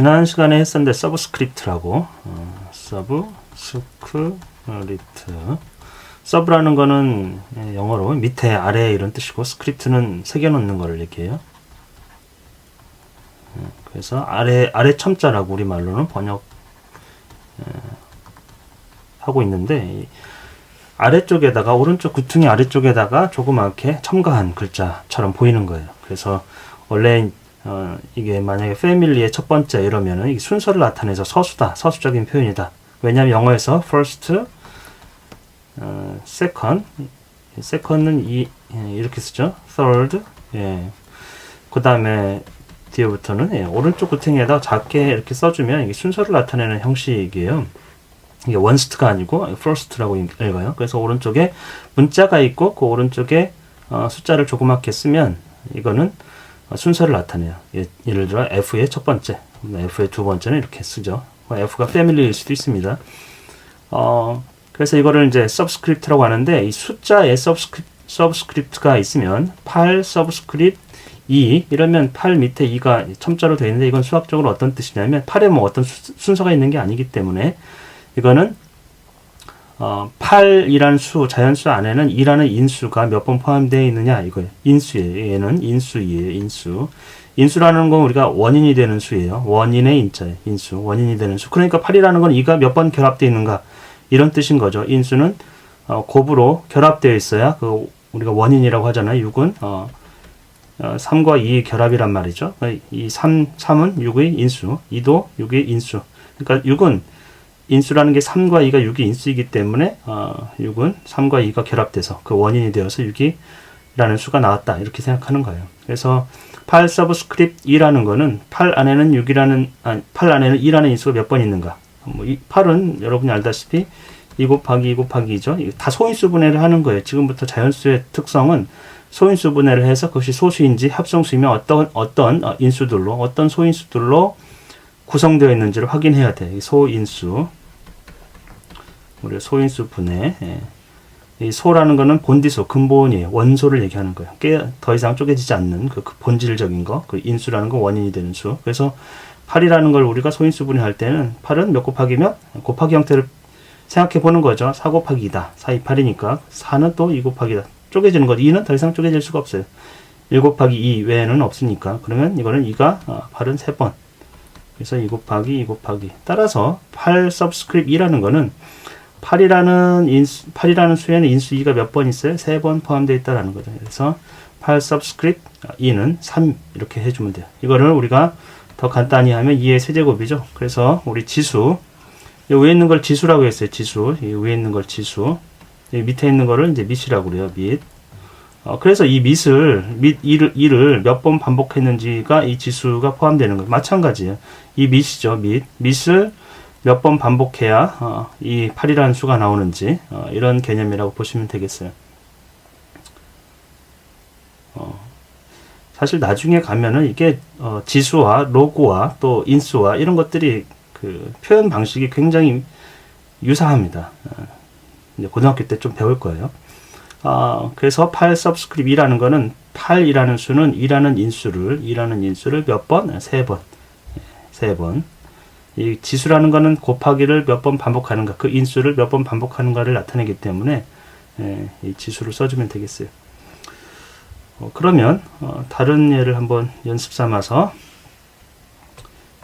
지난 시간에 했었는데 서브스크립트라고 어, 서브스크립트 서브라는 거는 예, 영어로 밑에 아래 이런 뜻이고 스크립트는 새겨놓는 거를 얘기해요. 예, 그래서 아래 아래 첨자라고 우리 말로는 번역 예, 하고 있는데 이 아래쪽에다가 오른쪽 구퉁이 아래쪽에다가 조그맣게 첨가한 글자처럼 보이는 거예요. 그래서 원래 어, 이게 만약에 패밀리의 첫 번째 이러면은 이 순서를 나타내서 서수다, 서수적인 표현이다. 왜냐하면 영어에서 first, 어, second, second는 이 예, 이렇게 쓰죠. third, 예. 그 다음에 뒤에부터는 예, 오른쪽 구퉁이에다 작게 이렇게 써주면 이게 순서를 나타내는 형식이에요. 이게 원스트가 아니고 first라고 읽어요. 그래서 오른쪽에 문자가 있고 그 오른쪽에 어, 숫자를 조그맣게 쓰면 이거는 어, 순서를 나타내요. 예, 예를 들어 F의 첫 번째, F의 두 번째는 이렇게 쓰죠. 뭐 F가 패밀리일 수도 있습니다. 어, 그래서 이거를 이제 서브스크립트라고 하는데 이 숫자에 서브스크립트, 서브스크립트가 있으면 8 서브스크립트 2 이러면 8 밑에 2가 첨자로 되어 있는데 이건 수학적으로 어떤 뜻이냐면 8에 뭐 어떤 수, 순서가 있는 게 아니기 때문에 이거는 어, 8이라는 수, 자연수 안에는 2라는 인수가 몇 번 포함되어 있느냐 이거예요. 인수예요. 얘는 인수이에요. 인수. 인수라는 건 우리가 원인이 되는 수예요. 원인의 인자예요. 인수. 원인이 되는 수. 그러니까 8이라는 건 2가 몇 번 결합되어 있는가 이런 뜻인 거죠. 인수는 어, 곱으로 결합되어 있어야 그 우리가 원인이라고 하잖아요. 6은 어, 어, 3과 2의 결합이란 말이죠. 이 3, 3은 6의 인수, 2도 6의 인수. 그러니까 6은 인수라는 게 3과 2가 6이 인수이기 때문에 어, 6은 3과 2가 결합돼서 그 원인이 되어서 6이라는 수가 나왔다 이렇게 생각하는 거예요. 그래서 8 서브스크립트 2라는 거는 8 안에는 6이라는 아니 8 안에는 2라는 인수가 몇 번 있는가? 뭐 8은 여러분이 알다시피 2 곱하기 2 곱하기 2죠. 다 소인수 분해를 하는 거예요. 지금부터 자연수의 특성은 소인수 분해를 해서 그것이 소수인지 합성수이면 어떤 어떤 어, 인수들로 어떤 소인수들로 구성되어 있는지를 확인해야 돼. 소인수. 우리 소인수 분해. 예. 이 소라는 거는 본디소, 근본이에요. 원소를 얘기하는 거예요. 꽤더 이상 쪼개지지 않는 그, 그 본질적인 거. 그 인수라는 건 원인이 되는 수. 그래서 8이라는 걸 우리가 소인수 분해할 때는 8은 몇 곱하기 면 곱하기 형태를 생각해 보는 거죠. 4 곱하기 2다. 4, 2, 8이니까 4는 또 2 곱하기 다. 쪼개지는 거죠. 2는 더 이상 쪼개질 수가 없어요. 1 곱하기 2 외에는 없으니까. 그러면 이거는 2가 8은 어, 3번. 그래서 2 곱하기 2 곱하기. 따라서 8 서브스크립트 2라는 거는 8이라는 인수, 8이라는 수에는 인수 2가 몇 번 있어요? 3번 포함되어 있다라는 거죠. 그래서 8 서브스크립트 2는 3 이렇게 해주면 돼요. 이거를 우리가 더 간단히 하면 2의 세제곱이죠. 그래서 우리 지수 이 위에 있는 걸 지수라고 했어요. 지수 이 위에 있는 걸 지수 이 밑에 있는 거를 이제 밑이라고 그래요. 밑 어, 그래서 이 밑을, 밑, 이를, 이를 몇 번 반복했는지가 이 지수가 포함되는 거예요. 마찬가지예요. 이 밑이죠, 밑. 밑을 몇 번 반복해야, 어, 이 8이라는 수가 나오는지, 어, 이런 개념이라고 보시면 되겠어요. 어, 사실 나중에 가면은 이게, 어, 지수와 로그와 또 인수와 이런 것들이 그 표현 방식이 굉장히 유사합니다. 어, 이제 고등학교 때 좀 배울 거예요. 어, 그래서 8 서브스크립트라는 거는 8이라는 수는 2라는 인수를 2라는 인수를 몇 번? 세 번. 세 번. 이 지수라는 거는 곱하기를 몇 번 반복하는가, 그 인수를 몇 번 반복하는가를 나타내기 때문에 예, 이 지수를 써주면 되겠어요. 어, 그러면 어, 다른 예를 한번 연습 삼아서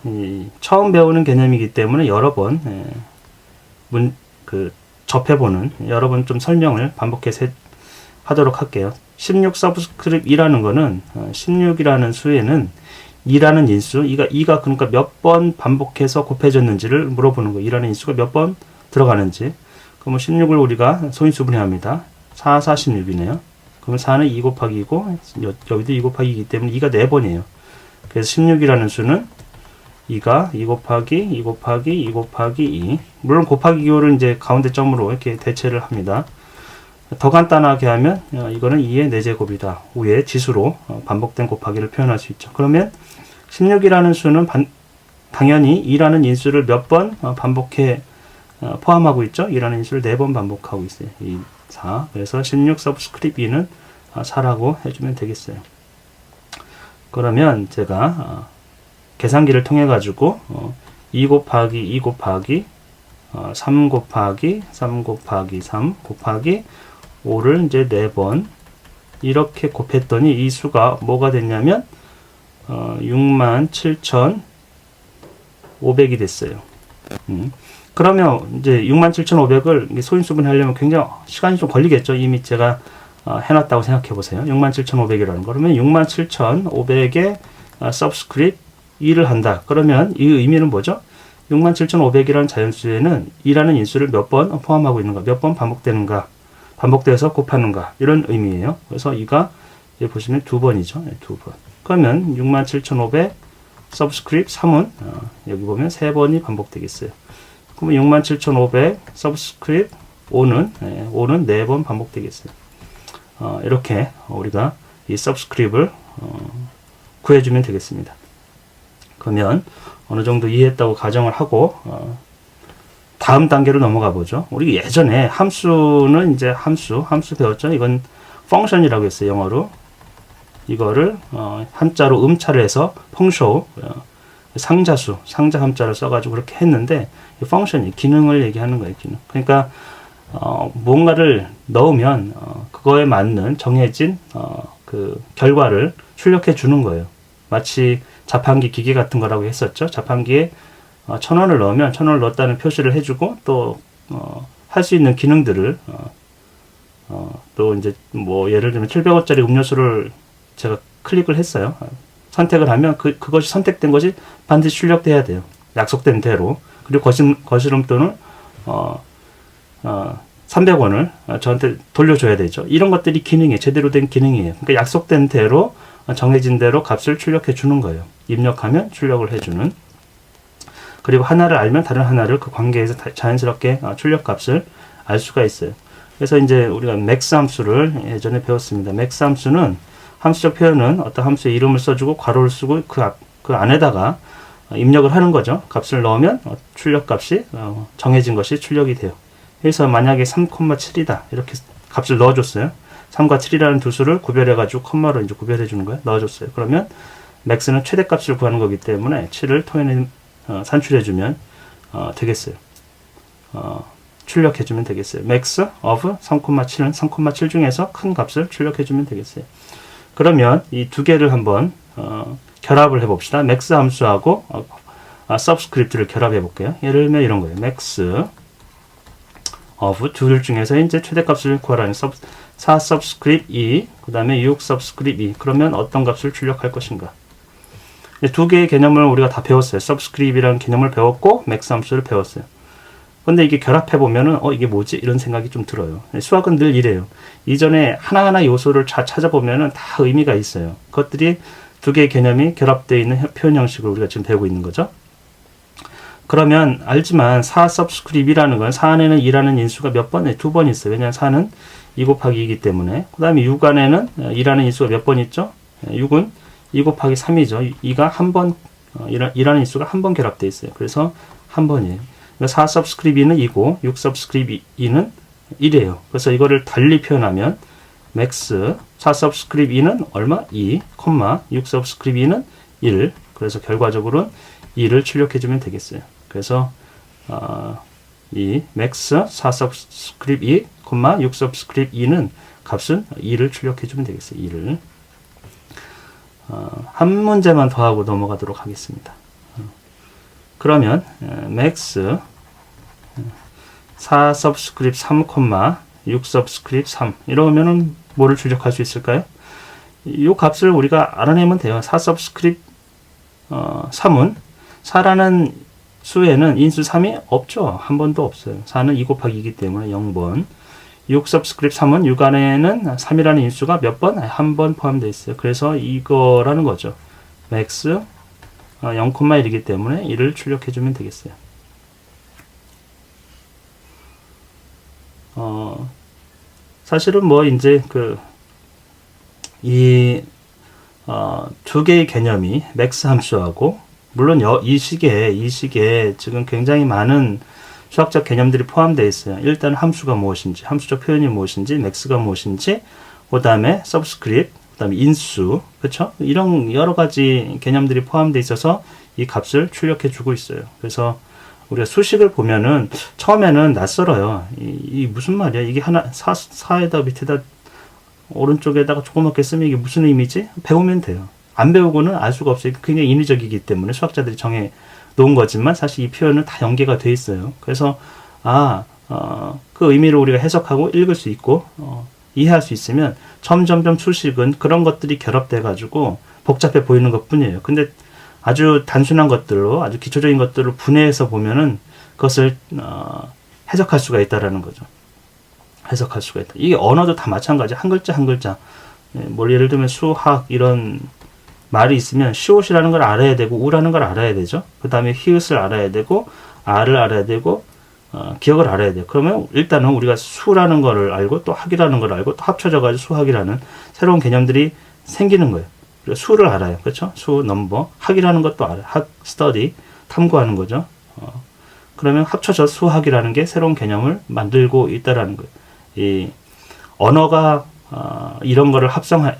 이, 처음 배우는 개념이기 때문에 여러 번 예, 접해보는 여러 번 좀 설명을 반복해서 하도록 할게요. 16 서브스크립트이라는 거는 16이라는 어, 수에는 2라는 인수, 2가 2가 그러니까 몇 번 반복해서 곱해졌는지를 물어보는 거. 2라는 인수가 몇 번 들어가는지. 그러면 16을 우리가 소인수 분해합니다. 4, 4, 16이네요. 그러면 4는 2 곱하기 고 여기도 2 곱하기이기 때문에 2가 4번이에요. 그래서 16이라는 수는 2가 2 곱하기 2 곱하기 2 곱하기 2. 물론 곱하기 기호를 이제 가운데 점으로 이렇게 대체를 합니다. 더 간단하게 하면 어, 이거는 2의 4제곱이다. 위에 지수로 어, 반복된 곱하기를 표현할 수 있죠. 그러면 16이라는 수는 반, 당연히 2라는 인수를 몇번 어, 반복해 포함하고 있죠. 2라는 인수를 4번 반복하고 있어요. 2, 4. 그래서 16 서브스크립트 2는 4라고 해주면 되겠어요. 그러면 제가 계산기를 통해 가지고 어, 2 곱하기 2 곱하기 어, 3 곱하기 3 곱하기 3 곱하기 5를 이제 4번 이렇게 곱했더니 이 수가 뭐가 됐냐면 어, 67,500이 됐어요. 음. 그러면 이제 67,500을 소인수분 하려면 굉장히 시간이 좀 걸리겠죠. 이미 제가 어, 해놨다고 생각해 보세요. 67,500이라는 거. 그러면 67,500에 어, subscript 2를 한다. 그러면 이 의미는 뭐죠? 67,500이라는 자연수에는 2라는 인수를 몇 번 포함하고 있는가, 몇 번 반복되는가, 반복돼서 곱하는가, 이런 의미예요. 그래서 이가 여기 보시면 두 번이죠. 네, 두 번. 그러면 67,500 subscript 3은 어, 여기 보면 세 번이 반복되겠어요. 그러면 67,500 subscript 5는, 네, 5는 네 번 반복되겠어요. 어, 이렇게 우리가 이 subscript을 어, 구해주면 되겠습니다. 그러면 어느 정도 이해했다고 가정을 하고 어, 다음 단계로 넘어가 보죠. 우리 예전에 함수는 이제 함수, 함수 배웠죠. 이건 펑션이라고 했어요. 영어로. 이거를 어, 한자로 음차를 해서 펑쇼 어, 상자수, 상자 함자를 써가지고 그렇게 했는데 이 펑션이 기능을 얘기하는 거예요. 기능. 그러니까 어, 뭔가를 넣으면 어, 그거에 맞는 정해진 어, 그 결과를 출력해 주는 거예요. 마치 자판기 기계 같은 거라고 했었죠. 자판기에 어, 천 원을 넣으면 천 원을 넣었다는 표시를 해주고 또 할 수 있는 기능들을 어, 어, 또 이제 뭐 예를 들면 700원짜리 음료수를 제가 클릭을 했어요. 선택을 하면 그 그것이 선택된 것이 반드시 출력돼야 돼요. 약속된 대로. 그리고 거심 거스름 또는 어, 어, 300원을 저한테 돌려줘야 되죠. 이런 것들이 기능이에요. 제대로 된 기능이에요. 그러니까 약속된 대로 정해진 대로 값을 출력해 주는 거예요. 입력하면 출력을 해주는. 그리고 하나를 알면 다른 하나를 그 관계에서 자연스럽게 어, 출력 값을 알 수가 있어요. 그래서 이제 우리가 맥스 함수를 예전에 배웠습니다. 맥스 함수는 함수적 표현은 어떤 함수의 이름을 써주고 괄호를 쓰고 그, 앞, 그 안에다가 입력을 하는 거죠. 값을 넣으면 어, 출력 값이 어, 정해진 것이 출력이 돼요. 그래서 만약에 3,7이다 이렇게 값을 넣어줬어요. 3과 7이라는 두 수를 구별해가지고 컴마로 이제 구별해 주는 거예요. 넣어줬어요. 그러면 맥스는 최대값을 구하는 거기 때문에 7을 토해내 어, 산출해주면 어, 되겠어요. 어, 출력해주면 되겠어요. max of 3,7은 3,7 중에서 큰 값을 출력해주면 되겠어요. 그러면 이 두 개를 한번 어, 결합을 해봅시다. max 함수하고 어, 아, subscript를 결합해 볼게요. 예를 들면 이런 거예요. max of 둘 중에서 이제 최대값을 구하라는 sub, 4 subscript 2, 그 다음에 6 subscript 2. 그러면 어떤 값을 출력할 것인가? 두 개의 개념을 우리가 다 배웠어요. subscript이라는 개념을 배웠고 함수를 배웠어요. 근데 이게 결합해 보면은 어 이게 뭐지 이런 생각이 좀 들어요. 수학은 늘 이래요. 이전에 하나하나 요소를 잘 찾아보면은 다 의미가 있어요. 그것들이 두 개의 개념이 결합되어 있는 표현 형식을 우리가 지금 배우고 있는 거죠. 그러면 알지만 4 subscript이라는 건 4 안에는 2라는 인수가 몇 번? 두번 있어요. 왜냐하면 4는 2 곱하기 2이기 때문에. 그 다음에 6 안에는 2라는 인수가 몇 번 있죠? 6은 2 곱하기 3이죠. 2가 한 번, 2라는 인수가 한 번 결합되어 있어요. 그래서 한 번이에요. 4 subscript 2는 2고 6 subscript 2는 1이에요. 그래서 이거를 달리 표현하면 max 4 subscript 2는 얼마? 2, 6 subscript 2는 1. 그래서 결과적으로는 2를 출력해 주면 되겠어요. 그래서 어, 이 max 4 subscript 2, 6 subscript 2는 값은 2를 출력해 주면 되겠어요. 2를 어, 한 문제만 더 하고 넘어가도록 하겠습니다. 그러면 max 4 subscript 3, 6 subscript 3 이러면은 뭐를 출력할 수 있을까요? 이 값을 우리가 알아내면 돼요. 4 subscript 어, 3은 4라는 수에는 인수 3이 없죠. 한 번도 없어요. 4는 2 곱하기 2이기 때문에 0번. 6 subscript 3은 6 안에는 3이라는 인수가 몇 번? 한 번 포함되어 있어요. 그래서 이거라는 거죠. max 0,1이기 어, 때문에 1을 출력해 주면 되겠어요. 어, 사실은 뭐 이제 그이 어, 두 개의 개념이 맥스 함수하고 물론 여, 이 시기에 이 시기에 지금 굉장히 많은 수학적 개념들이 포함되어 있어요. 일단 함수가 무엇인지, 함수적 표현이 무엇인지, 맥스가 무엇인지, 그 다음에 서브스크립트, 그 다음에 인수, 그쵸? 이런 여러 가지 개념들이 포함되어 있어서 이 값을 출력해 주고 있어요. 그래서 우리가 수식을 보면은 처음에는 낯설어요. 이, 이 무슨 말이야? 이게 하나 사, 사에다 밑에다 오른쪽에다가 조그맣게 쓰면 이게 무슨 의미지? 배우면 돼요. 안 배우고는 알 수가 없어요. 굉장히 인위적이기 때문에 수학자들이 정해 놓은 거지만 사실 이 표현은 다 연계가 돼 있어요. 그래서 아, 어, 그 의미를 우리가 해석하고 읽을 수 있고 어, 이해할 수 있으면 점점점 수식은 그런 것들이 결합돼 가지고 복잡해 보이는 것뿐이에요. 근데 아주 단순한 것들로 아주 기초적인 것들을 분해해서 보면은 그것을 어, 해석할 수가 있다라는 거죠. 해석할 수가 있다. 이게 언어도 다 마찬가지. 한 글자 한 글자. 예, 뭐 예를 들면 수학 이런 말이 있으면 시옷이라는 걸 알아야 되고 우라는 걸 알아야 되죠. 그 다음에 히읗을 알아야 되고 아를 알아야 되고 어, 기억을 알아야 돼요. 그러면 일단은 우리가 수라는 거를 알고 또 학이라는 걸 알고 또 합쳐져 가지고 수학이라는 새로운 개념들이 생기는 거예요. 그리고 수를 알아요. 그렇죠? 수, 넘버, 학이라는 것도 알아요. 학, 스터디, 탐구하는 거죠. 어, 그러면 합쳐져 수학이라는 게 새로운 개념을 만들고 있다라는 거예요. 이 언어가 어, 이런 거를 합성하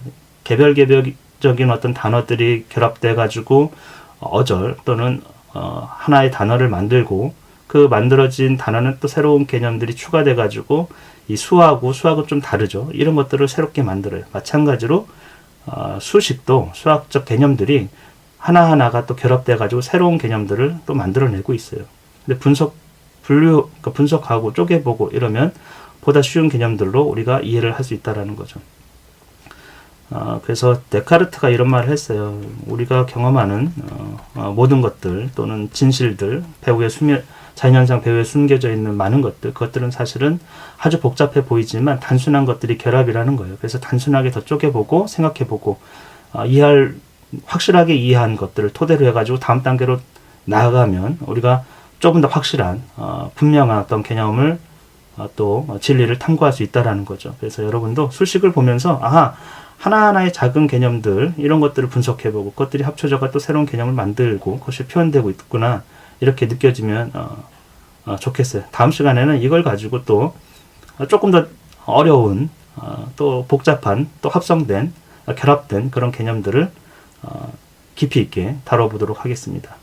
개별 개별 적인 어떤 단어들이 결합돼 가지고 어절 또는 어, 하나의 단어를 만들고 그 만들어진 단어는 또 새로운 개념들이 추가돼 가지고 이 수하고 수학은 좀 다르죠. 이런 것들을 새롭게 만들어요. 마찬가지로 어, 수식도 수학적 개념들이 하나하나가 또 결합돼 가지고 새로운 개념들을 또 만들어내고 있어요. 근데 분석 분류 그러니까 분석하고 쪼개보고 이러면 보다 쉬운 개념들로 우리가 이해를 할 수 있다라는 거죠. 어, 그래서 데카르트가 이런 말을 했어요. 우리가 경험하는 어, 어, 모든 것들 또는 진실들, 배후에 숨겨 자연현상 배후에 숨겨져 있는 많은 것들, 그것들은 사실은 아주 복잡해 보이지만 단순한 것들이 결합이라는 거예요. 그래서 단순하게 더 쪼개보고 생각해보고 어, 이해할 확실하게 이해한 것들을 토대로 해가지고 다음 단계로 나아가면 우리가 조금 더 확실한 어, 분명한 어떤 개념을 어, 또 진리를 탐구할 수 있다라는 거죠. 그래서 여러분도 수식을 보면서 아하 하나하나의 작은 개념들 이런 것들을 분석해보고 그것들이 합쳐져가 또 새로운 개념을 만들고 그것이 표현되고 있구나 이렇게 느껴지면 어, 어, 좋겠어요. 다음 시간에는 이걸 가지고 또 조금 더 어려운 어, 또 복잡한 또 합성된 어, 결합된 그런 개념들을 어, 깊이 있게 다뤄보도록 하겠습니다.